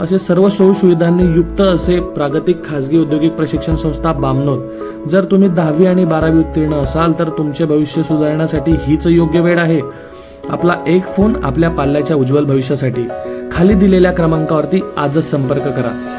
असे सर्व सोयीसुविधांनी युक्त असे प्रागतिक खाजगी औद्योगिक प्रशिक्षण संस्था बामनोद जर तुम्ही दहावी आणि बारावी उत्तीर्ण असाल तर तुमचे भविष्य सुधारण्यासाठी हीच योग्य वेळ आहे. आपला एक फोन आपल्या पाल्याच्या उज्ज्वल भविष्यासाठी. खाली दिलेल्या क्रमांकावरती आजच संपर्क करा.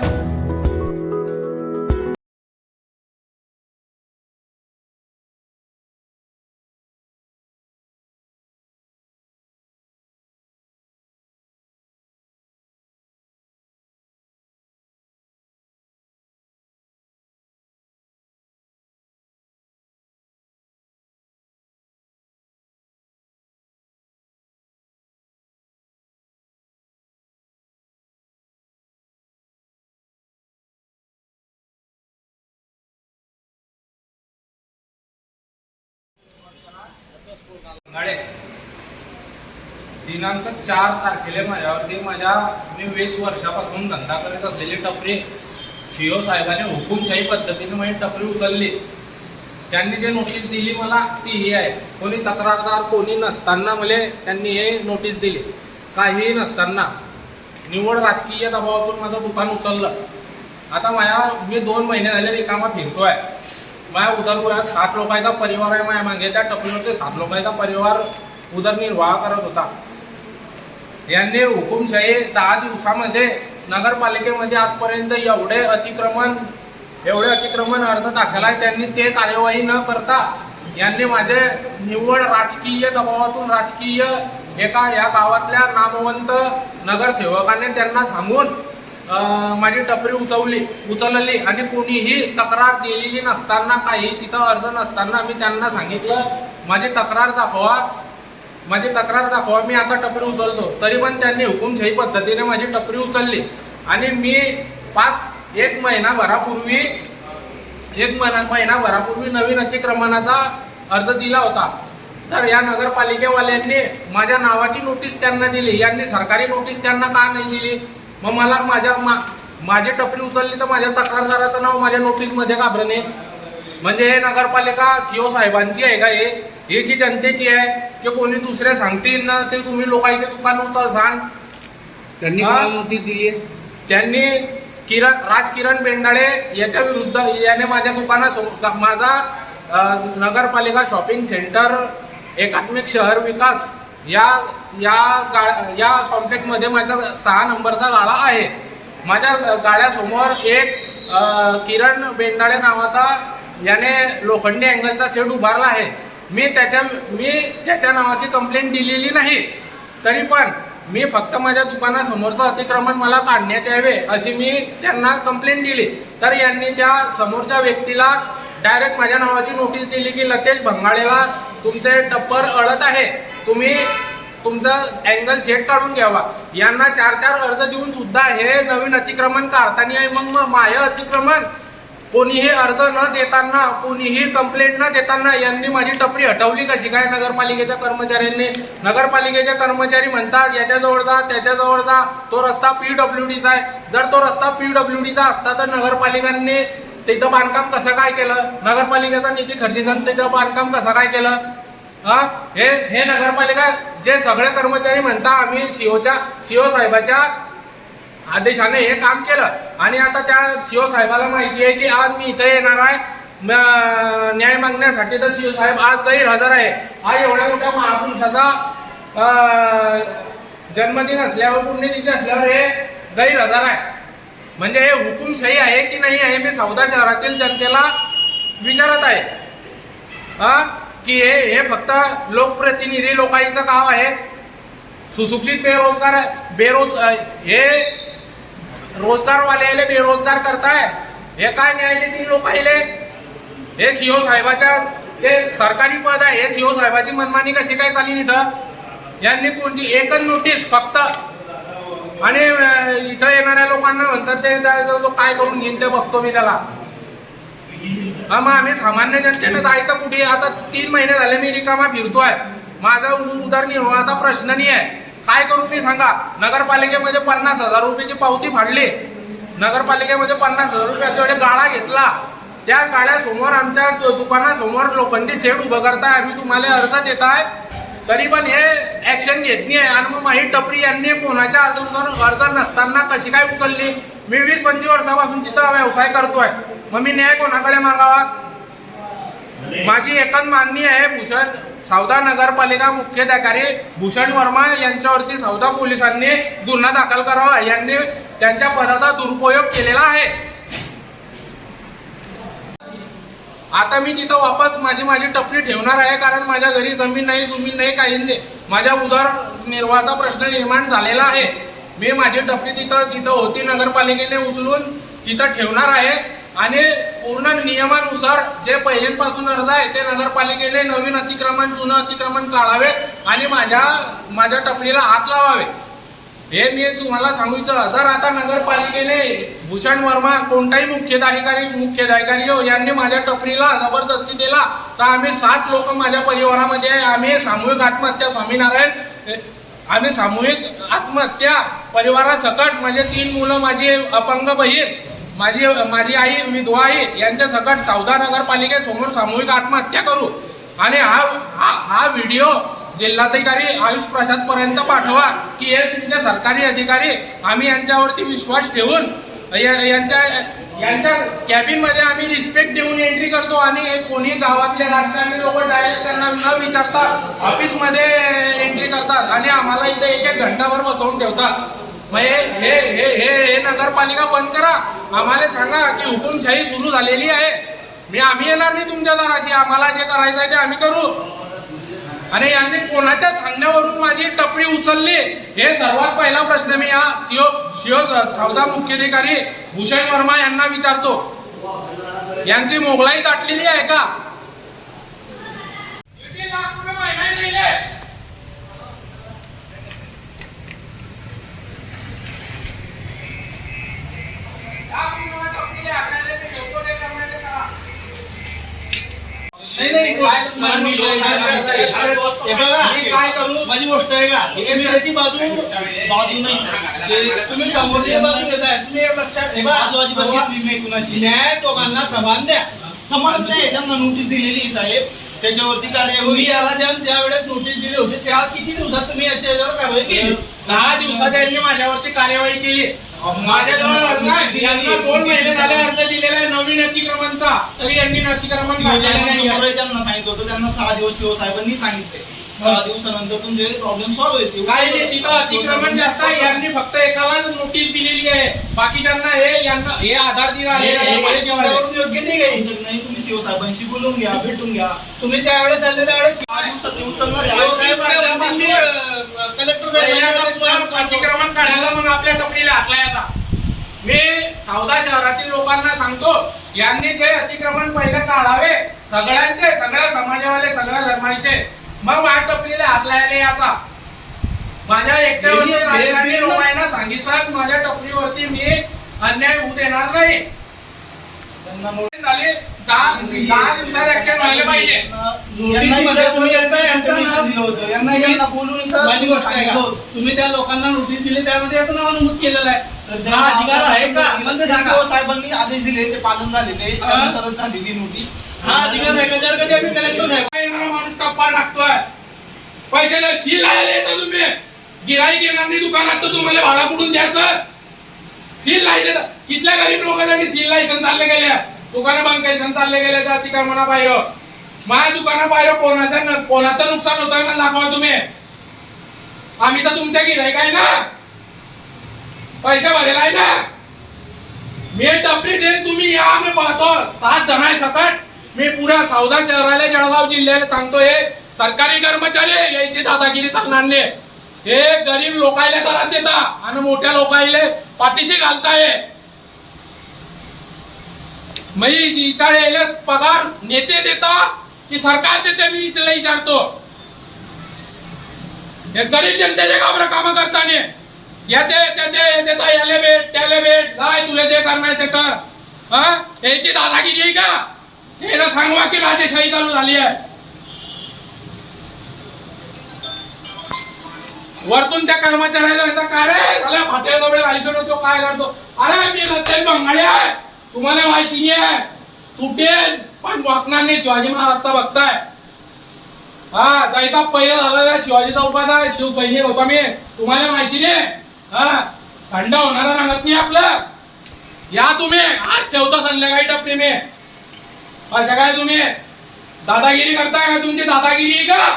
दिनांक चार तारखेला माझ्यावरती माझ्या मी वीस वर्षापासून धंदा करीत असलेली टपरी सीओ साहेबाने हुकुमशाही पद्धतीने माझी टपरी उचलली. त्यांनी जे नोटीस दिली मला ती ही आहे. कोणी तक्रारदार कोणी नसताना मला त्यांनी हे नोटीस दिली. काहीही नसताना. निवड राजकीय दबावातून माझं दुकान उचललं. आता माझ्या मी दोन महिने झाले रिकामा आहे माझ्या उदरनिर्वाह सात लोकांचा परिवार आहे माझ्या मागे. त्या टपरीवरती सात लोकांचा परिवार उदरनिर्वाह करत होता. यांनी हुकुमशाही दहा दिवसामध्ये नगरपालिकेमध्ये आजपर्यंत एवढे अतिक्रमण एवढे अतिक्रमण अर्ज दाखल आहे त्यांनी ते कार्यवाही न करता यांनी माझे निव्वळ राजकीय दबावातून राजकीय एका या गावातल्या नामवंत नगरसेवकाने त्यांना सांगून माझी टपरी उचवली उचलली आणि कोणीही तक्रार दिलेली नसताना काही तिथं अर्ज नसताना मी त्यांना सांगितलं माझी तक्रार दाखवा माझी तक्रार दाखवा मी आता टपरी उचलतो. तरी पण त्यांनी हुकुमशाही पद्धतीने माझी टपरी उचलली. आणि मी पाच एक महिनाभरापूर्वी एक महिना महिनाभरापूर्वी नवीन अतिक्रमणाचा अर्ज दिला होता. तर या नगरपालिकेवाल्यांनी माझ्या नावाची नोटीस त्यांना दिली. यांनी सरकारी नोटीस त्यांना का नाही दिली? मग मला माझ्या मा माझी टपरी उचलली तर माझ्या तक्रारदाराचं नाव माझ्या नोटीसमध्ये नाही म्हणजे हे नगरपालिका सीओ साहेबांची आहे का हे? ही की जनतेची आहे की कोणी दुसरे सांगतील ना? ते तुम्ही लोकांचे दुकान उचलसान त्यांनी नोटीस दिली आहे? त्यांनी किरण राज किरण बेंडाळे याच्या विरुद्ध याने माझ्या दुकानासमोर माझा नगरपालिका शॉपिंग सेंटर एकात्मिक शहर विकास या या गा या कॉम्प्लेक्समध्ये माझा सहा नंबरचा गाळा आहे. माझ्या गाड्यासमोर एक किरण बेंडाळे नावाचा याने लोखंडी अँगलचा शेड उभारला आहे. मी त्याच्या मी त्याच्या नावाची कंप्लेंट दिलेली नाही. तरी पण मी फक्त माझ्या दुकानासमोरचं अतिक्रमण मला काढण्यात यावे अशी मी त्यांना कंप्लेंट दिली. तर यांनी त्या समोरच्या व्यक्तीला डायरेक्ट माझ्या नावाची नोटीस दिली की लतेश भंगाळेला तुमचे टप्पर अडत आहे. तुम्ही तुमचं अँगल शेट काढून घ्यावा. यांना चार चार अर्ज देऊन सुद्धा हे नवीन अतिक्रमण काढताना आहे. मग मग माय अतिक्रमण. कोणीही अर्ज न देताना कोणीही कंप्लेंट न देताना यांनी माझी टपरी हटवली कशी? काय? नगरपालिकेच्या कर्मचाऱ्यांनी. नगरपालिकेचे कर्मचारी म्हणतात याच्याजवळ जा त्याच्याजवळ जा. तो रस्ता पी डब्ल्यू डीचा आहे. जर तो रस्ता पी डब्ल्यू डीचा असता तर नगरपालिकांनी तिथं बांधकाम कसं काय केलं? नगरपालिकेचा निधी खर्चीसन तिथं बांधकाम कसं काय केलं? हा? हे हे नगरपालिका जे सगळे कर्मचारी म्हणता आम्ही सीओच्या सीओ साहेबाच्या आदेशाने हे काम केलं. आणि आता त्या सीओ साहेबाला माहिती आहे की आज मी इथे येणार आहे. न्याय मागण्यासाठी तर सीओ साहेब आज गैरहजर आहे. आज एवढ्या मोठ्या महापुरुषाचा जन्मदिन असल्यावर पुण्यतिथी असल्यावर हे गैरहजर आहे. म्हणजे हे हुकुमशाही आहे की नाही आहे मी सौदा शहरातील जनतेला विचारत आहे. हा? की हे हे फक्त लोकप्रतिनिधी लोकांचं गाव आहे. सुशिक्षित बेरोजगार बेरोज हे रोजगारवाले बेरोजगार करताय. हे काय न्याय देतील लोक हे सीओ साहेबाच्या हे सरकारी पद आहे. हे सीओ साहेबाची मनमानी कशी काय चालली इथं? यांनी कोणती एकच नोटीस फक्त आणि इथं येणाऱ्या लोकांना म्हणतात ते जो काय करून घेईन ते बघतो मी त्याला. हा मग आम्ही सामान्य जनतेनं जायचं कुठे? आता तीन महिने झाले मी रिकामा फिरतोय. माझा उदरनिर्वाहाचा प्रश्न नाही आहे. काय करू मी सांगा? नगरपालिकेमध्ये पन्नास हजार रुपयाची पावती फाडली. नगरपालिकेमध्ये पन्नास हजार रुपयाचा गाळा घेतला. त्या गाड्यासमोर आमच्या दुकानासमोर लोखंडी सेट उभं करताय. आम्ही तुम्हाला अर्ज देत आहे तरी पण हे ऍक्शन घेतली आहे आणि मग माही टपरी यांनी कोणाच्या अर्जानुसार अर्ज नसताना कशी काय उचलली? मी वीस पंचवीस वर्षापासून तिथं व्यवसाय करतोय. मग मी न्याय कोणाकडे मागावा? माझी एकच मागणी आहे भूषण सौदा नगरपालिका मुख्याधिकारी भूषण वर्मा यांच्यावरती सौदा पोलिसांनी गुन्हा दाखल करावा. यांनी त्यांच्या पदाचा दुरुपयोग केलेला आहे. आता मी तिथं वापस माझी माझी टपरी ठेवणार आहे कारण माझ्या घरी जमीन नाही जमीन नाही काही नाही. माझ्या उदरनिर्वाहाचा प्रश्न निर्माण झालेला आहे. मी माझी टपरी तिथं जिथं होती नगरपालिकेने उचलून तिथं ठेवणार आहे. आणि पूर्ण नियमानुसार जे पहिल्यापासून अर्ज आहे ते नगरपालिकेने नवीन अतिक्रमण जुनं अतिक्रमण काढावे आणि माझ्या माझ्या टपरीला हात लावावे. हे मी तुम्हाला सांगू जर आता नगरपालिकेने भूषण वर्मा कोणताही मुख्याधिकारी मुख्याधिकारी हो यांनी माझ्या टपरीला जबरदस्ती दिला तर आम्ही सात लोक माझ्या परिवारामध्ये आहे. आम्ही सामूहिक आत्महत्या स्वामीनारायण आम्ही सामूहिक आत्महत्या परिवारासकट माझे तीन मुलं माझी अपंग बहीण माझी माझी आई विधवा आई यांच्या सकट सौदा नगरपालिकेसमोर सामूहिक आत्महत्या करू. आणि हा हा हा व्हिडिओ जिल्हाधिकारी आयुष प्रसादपर्यंत पाठवा की हे तुमचे सरकारी अधिकारी आम्ही यांच्यावरती विश्वास ठेवून या- यांच्या यांच्या कॅबिनमध्ये आम्ही रिस्पेक्ट देऊन एंट्री करतो आणि कोणी गावातले राजकारणी लोक डायरेक्ट त्यांना न विचारता ऑफिसमध्ये एंट्री करतात आणि आम्हाला इथे एक एक घंटाभर बसवून ठेवतात. मग हे हे हे हे हे नगरपालिका बंद करा. आम्हाला सांगा की हुकुमशाही सुरू झालेली आहे. मी आम्ही येणार नाही तुमच्या दाराशी. आम्हाला जे करायचं आहे ते आम्ही करू. आणि यांनी कोणाच्या सांगण्यावरून माझी टपरी उचलली? हे सर्वात पहिला प्रश्न मी या सीओ सीओ सौदा मुख्याधिकारी भूषण वर्मा यांना विचारतो. यांची मोगलाई दाटलेली आहे का? नाही नाही काय करू? माझी गोष्ट आहे का? तुम्ही त्याची बाजू बाजू नाही. ते तुम्ही समोरची बाजू घेताय तुम्ही एक लक्षात ठेवा बाजू अजिबात घेतली नाही कुणाची. न्याय दोघांना समान द्या. समानच नाही त्यांना नोटीस दिलेली साहेब. त्याच्यावरती कार्यवाही याला ज्या त्यावेळेस नोटीस दिली होती त्या किती दिवसात तुम्ही याच्या याच्यावर कारवाई केली? दहा दिवसात यांनी माझ्यावरती कार्यवाही केली. माझ्याजवळ अर्ज आहे. यांना दोन महिने झाले अर्ज दिलेला आहे नवीन अतिक्रमणचा. तरी यांनी अतिक्रमण नाही आहे, त्यांना सांगितलं होतं. त्यांना सहा दिवस शिव साहेबांनी सांगितले. सहा दिवसानंतर तुमचे प्रॉब्लेम सॉल्व्ह होतील काही नाही तिथं अतिक्रमण जास्त आहे. यांनी फक्त एकालाच नोटीस दिलेली आहे. बाकीच्यांना हे यांना हे आधार दिला हे- हे हे- हे योग्य नाही काही. नाही तुम्ही शिव साहेबांशी बोलून घ्या भेटून घ्या. तुम्ही त्यावेळेस चालले त्यावेळेस सहा दिवसात आहे. शिव अं, कलेक्टर अतिक्रमण काढायला मग आपल्या टपरीला हातला येतात मी सौदा शहरातील लोकांना सांगतो यांनी जे अतिक्रमण पहिले काढावे सगळ्यांचे सगळ्या समाजावाले सगळ्या धर्माचे मग माझ्या टपरीला हात लायले याचा माझ्या एकट्यावरती राजकारणी लोकांना सांगितलं माझ्या टपरीवरती मी अन्याय होऊ देणार नाही त्यांना नोटीस झाले दहा दहा दिवसात ऍक्शन व्हायला पाहिजे नोटीसमध्ये तुम्ही यांचा- यांचं नाव दिलं होतं. यांना यांना बोलून इथं माझी गोष्ट आहे का? सांगितलं होतं. तुम्ही त्या लोकांना नोटीस दिली त्यामध्ये याचं नाव नमूद केलेलं आहे तर हा अधिकार आहे का सांगा. साहेबांनी आदेश दिले ते पालन झालेले हा. झालेली नोटीस हा अधिकार आहे? का जर कधी आम्ही कलेक्टर साहेब माणूस टप्पा टाकतोय. पैशाला सी लायला येतं तुम्ही. गिराईक येणार नाही दुकानात तर तुम्हाला भाडा कुठून द्यायचं? सील लायले कितल्या गरीब लोकांसाठी सील लायसन चालले गेले? दुकानं बंद लायसन चालले गेले तर म्हणा बाहेर माझ्या दुकाना बाहेर कोणाचं कोणाचं नुकसान होतंय मला दाखवा तुम्ही. आम्ही तर तुमच्या गिराईक आहे ना. पैसे भरेला आहे ना. मी टपरी ट्रेन तुम्ही या मी पाहतो. सात जण आहे सकट मी पुऱ्या सौदा शहराला जळगाव जिल्ह्याला सांगतो हे सरकारी कर्मचारी यायची दादागिरी चालणार नाही. हे गरीब लोकायला घरात देता. आणि मोठ्या लोकायले पाठीशी घालताय मी इचाळे पगार नेते देता की सरकार देते मी इचला विचारतो हे गरीब जनतेचे काबर काम करताना. याचे त्याचे देता याले भेट त्याले भेट. काय तुला जे करणार ते कर. याची दादागिरी आहे का? याला सांगवा की राजेशाही चालू झाली आहे. वरतून त्या कर्मचाऱ्याला म्हणता, काय रे? झाल्या फाटल्या जवळ तो काय करतो? अरे मी नसेल बंगाळी आहे. तुम्हाला माहिती आहे. तुटेल. पण वाकणार नाही शिवाजी महाराजचा बघताय. हा जायचा पहिला झाला शिवाजी शिवाजीचा उपाधा शिव होता मी. तुम्हाला माहिती नाही? हा थंड होणारा रंगत नाही आपलं. या तुम्ही. आज ठेवतो संध्याकाळी टपरी मी. अशा काय तुम्ही? दादागिरी करताय का तुमची? दादागिरी आहे का?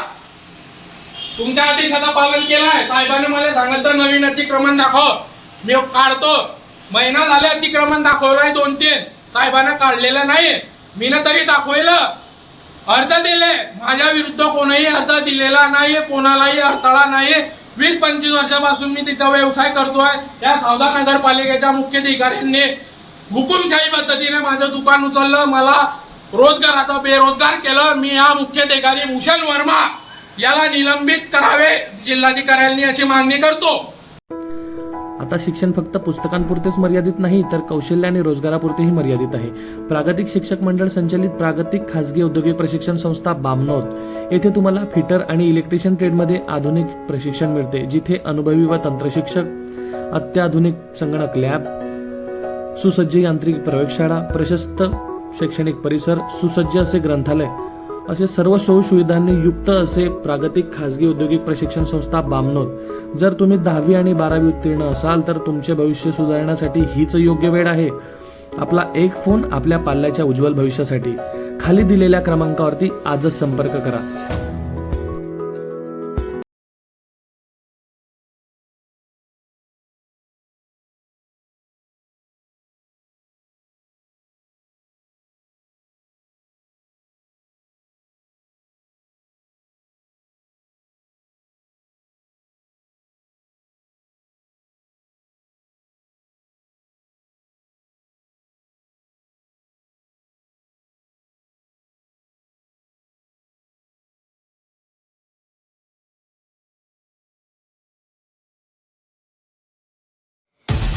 तुमच्या आदेशाचं पालन केलंय. साहेबांनी मला सांगितलं नवीन अतिक्रमण दाखव. मी काढतो. महिना झाले अतिक्रमण दाखवलंय दोन तीन साहेबांना काढलेलं नाही. मी ना तरी दाखवलं. अर्ज दिले. माझ्या विरुद्ध कोणीही अर्ज दिलेला नाही कोणालाही अडथळा नाही वीस पंचवीस वर्षापासून मी तिथं व्यवसाय करतोय. या सावधा नगरपालिकेच्या मुख्याधिकाऱ्यांनी हुकुमशाही पद्धतीने माझं दुकान उचललं. मला रोजगाराचा बेरोजगार केलं मी या मुख्याधिकारी भूषण वर्मा याला निलंबित करावे जिल्हाधिकाऱ्यांनी अशी मागणी करतो. आता शिक्षण फक्त पुस्तकांपुरतेच मर्यादित नाही तर कौशल्य आणि रोजगारापुरतेही मर्यादित आहे. प्रागतिक शिक्षक मंडळ संचलित प्रागतिक खासगी औद्योगिक प्रशिक्षण संस्था बामनोद येथे तुम्हाला फिटर आणि इलेक्ट्रिशियन ट्रेडमध्ये आधुनिक प्रशिक्षण मिळते जिथे अनुभवी व तंत्रशिक्षक अत्याधुनिक संगणक लॅब सुसज्ज यांत्रिक प्रयोगशाळा प्रशस्त शैक्षणिक परिसर सुसज्ज असे ग्रंथालय. असे सर्व सोयीसुविधांनी युक्त असे प्रागतिक खासगी औद्योगिक प्रशिक्षण संस्था बामनोद. जर तुम्ही दहावी आणि बारावी उत्तीर्ण असाल तर तुमचे भविष्य सुधारण्यासाठी हीच योग्य वेळ आहे. आपला एक फोन आपल्या पाल्याच्या उज्ज्वल भविष्यासाठी. खाली दिलेल्या क्रमांकावरती आजच संपर्क करा.